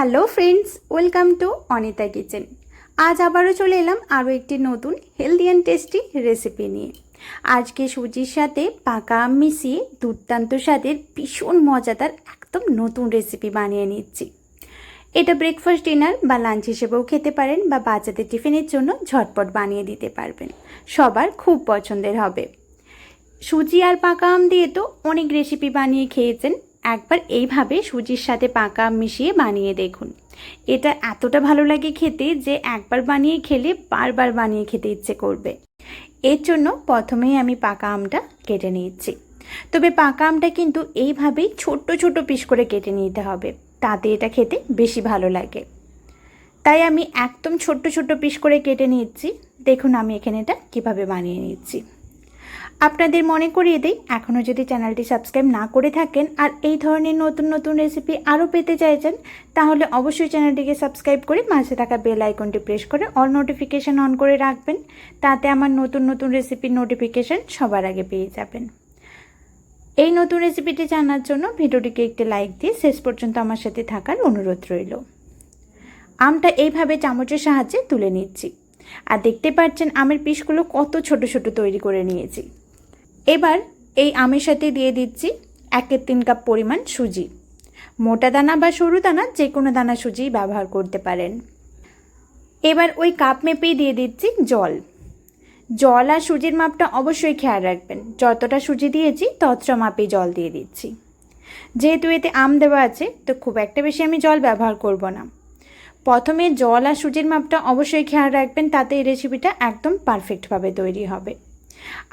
Hello friends, welcome to Anita kitchen. আজ আবারও চলে এলাম আরও একটি নতুন হেলদি অ্যান্ড টেস্টি রেসিপি নিয়ে। আজকে সুজির সাথে পাকা আম মিশিয়ে দুর্দান্ত স্বাদের ভীষণ মজাদার একদম নতুন রেসিপি বানিয়ে নিচ্ছি। এটা ব্রেকফাস্ট ডিনার বা লাঞ্চ হিসেবেও খেতে পারেন বা বাচ্চাদের টিফিনের জন্য ঝটপট বানিয়ে দিতে পারবেন। সবার খুব পছন্দের হবে। সুজি আর পাকা আম দিয়ে তো অনেক রেসিপি বানিয়ে খেয়েছেন। একবার এইভাবে সুজির সাথে পাকা মিশিয়ে বানিয়ে দেখুন। এটা এতটা ভালো লাগে খেতে যে একবার বানিয়ে খেলে বারবার বানিয়ে খেতে ইচ্ছে করবে। এর জন্য প্রথমেই আমি পাকা আমটা কেটে নিচ্ছি তবে পাকা আমটা কিন্তু এইভাবেই ছোট্ট ছোট পিস করে কেটে নিতে হবে। তাতে এটা খেতে বেশি ভালো লাগে। তাই আমি একদম ছোট্ট ছোট্ট পিস করে কেটে নিচ্ছি দেখুন আমি এখানে এটা কীভাবে বানিয়ে নিচ্ছি আপনাদের মনে করিয়ে দিই এখনও যদি চ্যানেলটি সাবস্ক্রাইব না করে থাকেন আর এই ধরনের নতুন নতুন রেসিপি আরও পেতে চাইছেন, তাহলে অবশ্যই চ্যানেলটিকে সাবস্ক্রাইব করে মাঝে থাকা বেল আইকনটি প্রেস করে অল নোটিফিকেশান অন করে রাখবেন, তাতে আমার নতুন নতুন রেসিপির নোটিফিকেশান সবার আগে পেয়ে যাবেন। এই নতুন রেসিপিটি জানার জন্য ভিডিওটিকে একটি লাইক দিয়ে শেষ পর্যন্ত আমার সাথে থাকার অনুরোধ রইল। আমটা এইভাবে চামচের সাহায্যে তুলে নিচ্ছি। আর দেখতে পাচ্ছেন, আমের পিসগুলো কত ছোট ছোট তৈরি করে নিয়েছি। এবার এই আমের সাথে দিয়ে দিচ্ছি একের তিন কাপ পরিমাণ সুজি। মোটা দানা বা সরু দানা যে কোনো দানা সুজি ব্যবহার করতে পারেন। এবার ওই কাপ মেপেই দিয়ে দিচ্ছি জল। জল আর সুজির মাপটা অবশ্যই খেয়াল রাখবেন। যতটা সুজি দিয়েছি ততটা মাপেই জল দিয়ে দিচ্ছি। যেহেতু এতে আম দেওয়া আছে, তো খুব একটা বেশি আমি জল ব্যবহার করব না। প্রথমে জল আর সুজির মাপটা অবশ্যই খেয়াল রাখবেন, তাতে এই রেসিপিটা একদম পারফেক্টভাবে তৈরি হবে।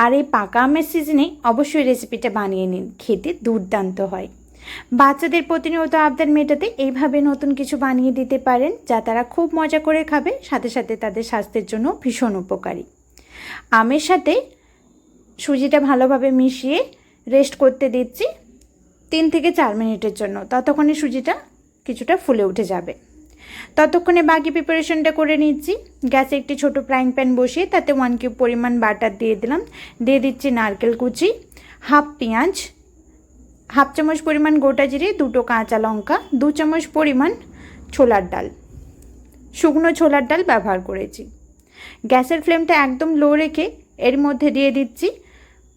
আর এই পাকা আমের সিজনে অবশ্যই রেসিপিটা বানিয়ে নিন, খেতে দুর্দান্ত হয়। বাচ্চাদের প্রতিনিয়ত আবদার মেটাতে এইভাবে নতুন কিছু বানিয়ে দিতে পারেন যা তারা খুব মজা করে খাবে, সাথে সাথে তাদের স্বাস্থ্যের জন্য ভীষণ উপকারী। আমের সাথে সুজিটা ভালোভাবে মিশিয়ে রেস্ট করতে দিচ্ছি তিন থেকে চার মিনিটের জন্য, ততক্ষণে সুজিটা কিছুটা ফুলে উঠে যাবে। ততক্ষণে বাকি প্রিপারেশনটা করে নিচ্ছি। গ্যাসে একটি ছোট ফ্রাইং প্যান বসিয়ে তাতে ওয়ান কিউব পরিমাণ বাটার দিয়ে দিলাম। দিয়ে দিচ্ছি নারকেল কুচি হাফ পেঁয়াজ হাফ চামচ পরিমাণ গোটা জিরে, দুটো কাঁচা লঙ্কা, দু চামচ পরিমাণ ছোলার ডাল। শুকনো ছোলার ডাল ব্যবহার করেছি। গ্যাসের ফ্লেমটা একদম লো রেখে এর মধ্যে দিয়ে দিচ্ছি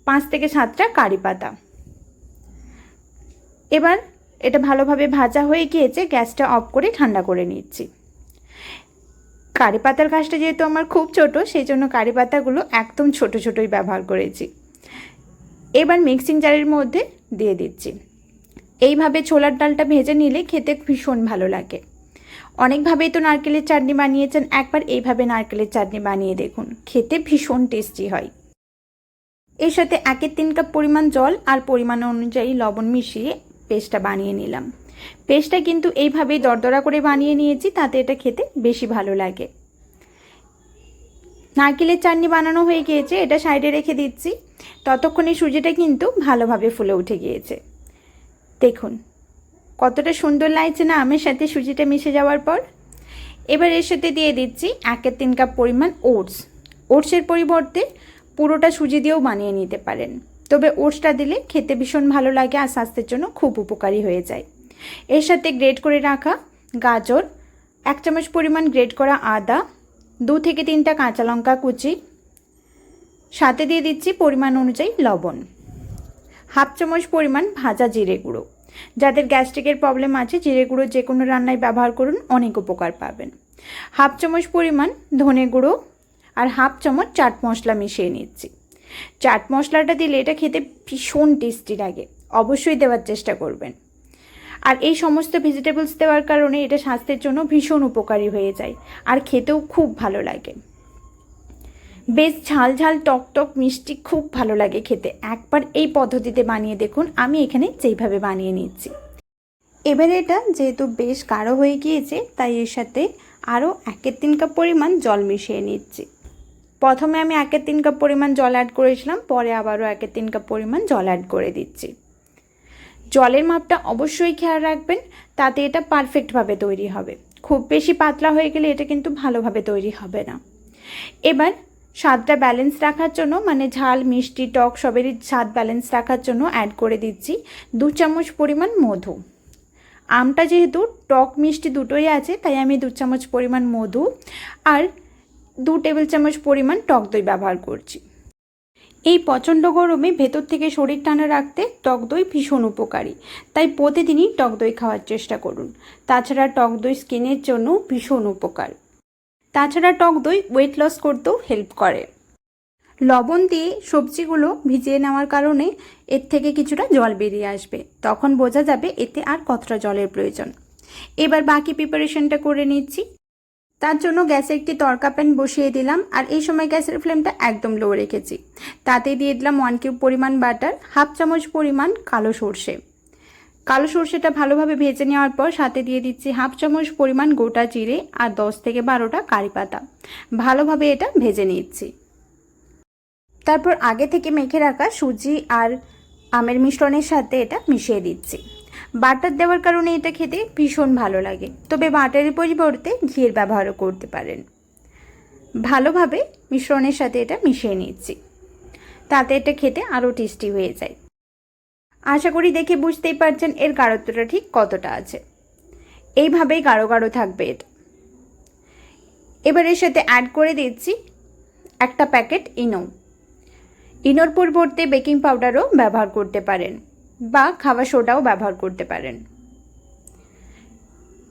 পাঁচ থেকে সাতটা কারি পাতা। এবার এটা ভালোভাবে ভাজা হয়ে গিয়েছে, গ্যাসটা অফ করে ঠান্ডা করে নিচ্ছি। কারি পাতার গাছটা যেহেতু আমার খুব ছোট, সেই জন্য কারি পাতাগুলো একদম ছোট ছোটই ব্যবহার করেছি। এবার মিক্সিং জারের মধ্যে দিয়ে দিচ্ছি। এইভাবে ছোলার ডালটা ভেজে নিলে খেতে ভীষণ ভালো লাগে। অনেকভাবেই তো নারকেলের চাটনি বানিয়েছেন, একবার এইভাবে নারকেলের চাটনি বানিয়ে দেখুন, খেতে ভীষণ টেস্টি হয়। এর সাথে একের তিন কাপ পরিমাণ জল আর পরিমাণ অনুযায়ী লবণ মিশিয়ে পেস্টটা বানিয়ে নিলাম। পেস্টটা কিন্তু এইভাবেই দরদরা করে বানিয়ে নিয়েছি, তাতে এটা খেতে বেশি ভালো লাগে। নারকেলের চাটনি বানানো হয়ে গিয়েছে, এটা সাইডে রেখে দিচ্ছি। ততক্ষণে সুজিটা কিন্তু ভালোভাবে ফুলে উঠে গিয়েছে। দেখুন, কতটা সুন্দর লাগছে না আমের সাথে সুজিটা মিশে যাওয়ার পর। এবার এর সাথে দিয়ে দিচ্ছি একের তিন কাপ পরিমাণ ওটস। ওটসের পরিবর্তে পুরোটা সুজি দিয়েও বানিয়ে নিতে পারেন। তবে ওটসটা দিলে খেতে ভীষণ ভালো লাগে আর স্বাস্থ্যের জন্য খুব উপকারী হয়ে যায়। এর সাথে গ্রেট করে রাখা গাজর, এক চামচ পরিমাণ গ্রেট করা আদা, দু থেকে তিনটা কাঁচা লঙ্কা কুচি, সাথে দিয়ে দিচ্ছি পরিমাণ অনুযায়ী লবণ, হাফ চামচ পরিমাণ ভাজা জিরে গুঁড়ো। যাদের গ্যাস্ট্রিকের প্রবলেম আছে, জিরে গুঁড়ো যে কোনো রান্নায় ব্যবহার করুন, অনেক উপকার পাবেন। হাফ চামচ পরিমাণ ধনে গুঁড়ো আর হাফ চামচ চাট মশলা মিশিয়ে নিচ্ছি। চাট মশলাটা দিলে এটা খেতে ভীষণ টেস্টি লাগে। অবশ্যই দেওয়ার চেষ্টা করবেন। আর এই সমস্ত ভেজিটেবলস দেওয়ার কারণে এটা স্বাস্থ্যের জন্য ভীষণ উপকারী হয়ে যায় আর খেতেও খুব ভালো লাগে। বেশ ঝাল ঝাল, টক টক, মিষ্টি খুব ভালো লাগে খেতে। একবার এই পদ্ধতিতে বানিয়ে দেখুন, আমি এখানে যেইভাবে বানিয়ে নিচ্ছি। এবারে এটা যেহেতু বেশ গাঢ় হয়ে গিয়েছে, তাই এর সাথে আরও একের তিন কাপ পরিমাণ জল মিশিয়ে নিচ্ছি। প্রথমে আমি একের তিন কাপ পরিমাণ জল অ্যাড করেছিলাম, পরে আবারও একের তিন কাপ পরিমাণ জল অ্যাড করে দিচ্ছি। জলের মাপটা অবশ্যই খেয়াল রাখবেন, তাতে এটা পারফেক্টভাবে তৈরি হবে। খুব বেশি পাতলা হয়ে গেলে এটা কিন্তু ভালোভাবে তৈরি হবে না। এবার স্বাদটা ব্যালেন্স রাখার জন্য মানে ঝাল, মিষ্টি, টক সবেরই স্বাদ ব্যালেন্স রাখার জন্য অ্যাড করে দিচ্ছি দু চামচ পরিমাণ মধু। আমটা যেহেতু টক মিষ্টি দুটোই আছে, তাই আমি দু চামচ পরিমাণ মধু। আর দু টেবিল চামচ পরিমাণ টক দই ব্যবহার করছি। এই প্রচণ্ড গরমে ভেতর থেকে শরীর টানা রাখতে টক দই ভীষণ উপকারী। তাই প্রতিদিনই টক দই খাওয়ার চেষ্টা করুন। তাছাড়া টক দই স্কিনের জন্য ভীষণ উপকার। তাছাড়া টক দই ওয়েট লস করতেও হেল্প করে। লবণ দিয়ে সবজিগুলো ভিজিয়ে নেওয়ার কারণে এর থেকে কিছুটা জল বেরিয়ে আসবে। তখন বোঝা যাবে এতে আর কতটা জলের প্রয়োজন। এবার বাকি প্রিপারেশনটা করে নিচ্ছি। তার জন্য গ্যাসে একটি তরকা প্যান বসিয়ে দিলাম আর এই সময় গ্যাসের ফ্লেমটা একদম লো রেখেছি। তাতে দিয়ে দিলাম ওয়ান কিউব পরিমাণ বাটার হাফ চামচ পরিমাণ কালো সর্ষে। কালো সর্ষেটা ভালোভাবে ভেজে নেওয়ার পর সাথে দিয়ে দিচ্ছি হাফ চামচ পরিমাণ গোটা জিরে আর দশ থেকে বারোটা কারি পাতা। ভালোভাবে এটা ভেজে নিচ্ছি। তারপর আগে থেকে মেখে রাখা সুজি আর আমের মিশ্রণের সাথে এটা মিশিয়ে দিচ্ছি। বাটার দেওয়ার কারণে এটা খেতে ভীষণ ভালো লাগে। তবে বাটারের পরিবর্তে ঘিয়ের ব্যবহারও করতে পারেন। ভালোভাবে মিশ্রণের সাথে এটা মিশিয়ে নিচ্ছি। তাতে এটা খেতে আরও টেস্টি হয়ে যায়। আশা করি দেখে বুঝতেই পারছেন এর গাঢ়ত্বটা ঠিক কতটা আছে। এইভাবেই গাঢ় গাঢ় থাকবে এটা। এবার এর সাথে অ্যাড করে দিচ্ছি একটা প্যাকেট ইনো। ইনোর পরিবর্তে বেকিং পাউডারও ব্যবহার করতে পারেন। বা খাওয়া সোডাও ব্যবহার করতে পারেন।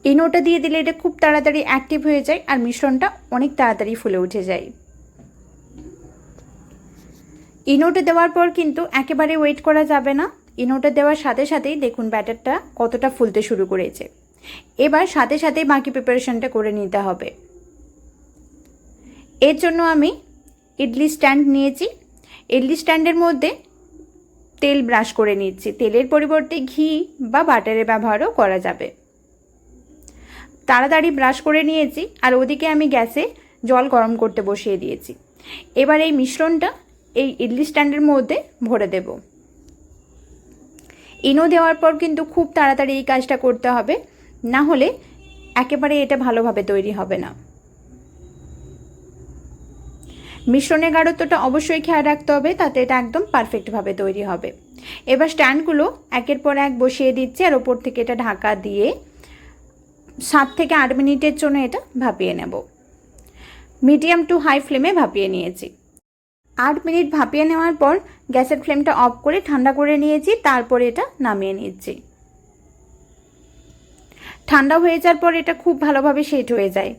ইনোটা দিয়ে দিলে এটা খুব তাড়াতাড়ি অ্যাক্টিভ হয়ে যায় আর মিশ্রণটা অনেক তাড়াতাড়ি ফুলে উঠে যায়। ইনোটা দেওয়ার পর কিন্তু একেবারে ওয়েট করা যাবে না। ইনোটা দেওয়ার সাথে সাথেই দেখুন ব্যাটারটা কতটা ফুলতে শুরু করেছে। এবার সাথে সাথেই বাকি প্রিপারেশনটা করে নিতে হবে। এর জন্য আমি ইডলি স্ট্যান্ড নিয়েছি। ইডলি স্ট্যান্ডের মধ্যে তেল ব্রাশ করে নিচ্ছি। তেলের পরিবর্তে ঘি বা বাটারের ব্যবহারও করা যাবে। তাড়াতাড়ি ব্রাশ করে নিয়েছি আর ওদিকে আমি গ্যাসে জল গরম করতে বসিয়ে দিয়েছি। এবার এই মিশ্রণটা এই ইডলি স্ট্যান্ডের মধ্যে ভরে দেব। ইনো দেওয়ার পর কিন্তু খুব তাড়াতাড়ি এই কাজটা করতে হবে। না হলে একেবারে এটা ভালোভাবে তৈরি হবে না। মিশ্রণের গাঢ়ত্বটা অবশ্যই খেয়াল রাখতে হবে, তাতে এটা একদম পারফেক্টভাবে তৈরি হবে। এবার স্ট্যান্ডগুলো একের পর এক বসিয়ে দিচ্ছি আর ওপর থেকে এটা ঢাকা দিয়ে সাত থেকে আট মিনিটের জন্য এটা ভাপিয়ে নেব। মিডিয়াম টু হাই ফ্লেমে ভাপিয়ে নিয়েছি। আট মিনিট ভাপিয়ে নেওয়ার পর গ্যাসের ফ্লেমটা অফ করে ঠান্ডা করে নিয়েছি, তারপরে এটা নামিয়ে নিচ্ছি। ঠান্ডা হয়ে যাওয়ার পর এটা খুব ভালোভাবে সেট হয়ে যায়।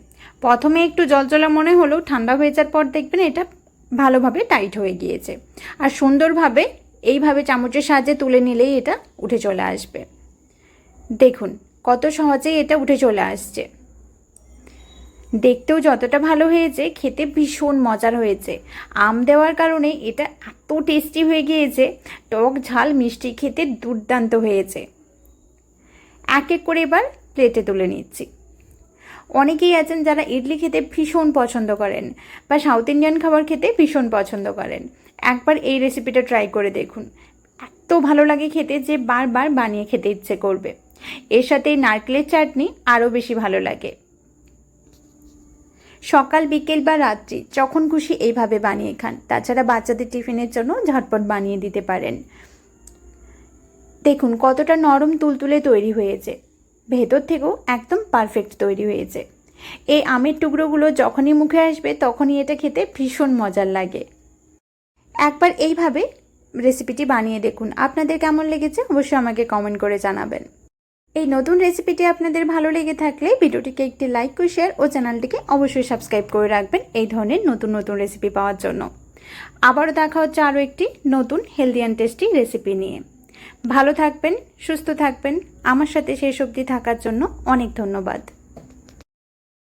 প্রথমে একটু জলজলা মনে হলেও ঠান্ডা হয়ে যাওয়ার পর দেখবেন এটা ভালোভাবে টাইট হয়ে গিয়েছে। আর সুন্দরভাবে এইভাবে চামচের সাহায্যে তুলে নিলেই এটা উঠে চলে আসবে। দেখুন, কত সহজেই এটা উঠে চলে আসছে। দেখতেও যতটা ভালো হয়েছে, খেতে ভীষণ মজার হয়েছে। আম দেওয়ার কারণে এটা এত টেস্টি হয়ে গিয়েছে, টক ঝাল, মিষ্টি খেতে দুর্দান্ত হয়েছে। এক এক করে এবার প্লেটে তুলে নিচ্ছি। অনেকেই আছেন যারা ইডলি খেতে ভীষণ পছন্দ করেন বা সাউথ ইন্ডিয়ান খাবার খেতে ভীষণ পছন্দ করেন। একবার এই রেসিপিটা ট্রাই করে দেখুন। এত ভালো লাগে খেতে যে বারবার বানিয়ে খেতে ইচ্ছে করবে। এর সাথে নারকেলের চাটনি আরও বেশি ভালো লাগে। সকাল, বিকেল বা রাত্রি যখন খুশি এইভাবে বানিয়ে খান। তাছাড়া বাচ্চাদের টিফিনের জন্য ঝটপট বানিয়ে দিতে পারেন। দেখুন কতটা নরম তুলতুলে তৈরি হয়েছে। ভেতর থেকেও একদম পারফেক্ট তৈরি হয়েছে। এই আমের টুকরোগুলো যখনই মুখে আসবে, তখনই এটা খেতে ভীষণ মজার লাগে। একবার এইভাবে রেসিপিটি বানিয়ে দেখুন। আপনাদের কেমন লেগেছে অবশ্যই আমাকে কমেন্ট করে জানাবেন। এই নতুন রেসিপিটি আপনাদের ভালো লেগে থাকলে ভিডিওটিকে একটি লাইক ও শেয়ার ও চ্যানেলটিকে অবশ্যই সাবস্ক্রাইব করে রাখবেন এই ধরনের নতুন নতুন রেসিপি পাওয়ার জন্য। আবারও দেখা হচ্ছে আরও একটি নতুন হেলদি অ্যান্ড টেস্টি রেসিপি নিয়ে। ভালো থাকবেন, সুস্থ থাকবেন। আমার সাথে শেষ অবধি থাকার জন্য অনেক ধন্যবাদ।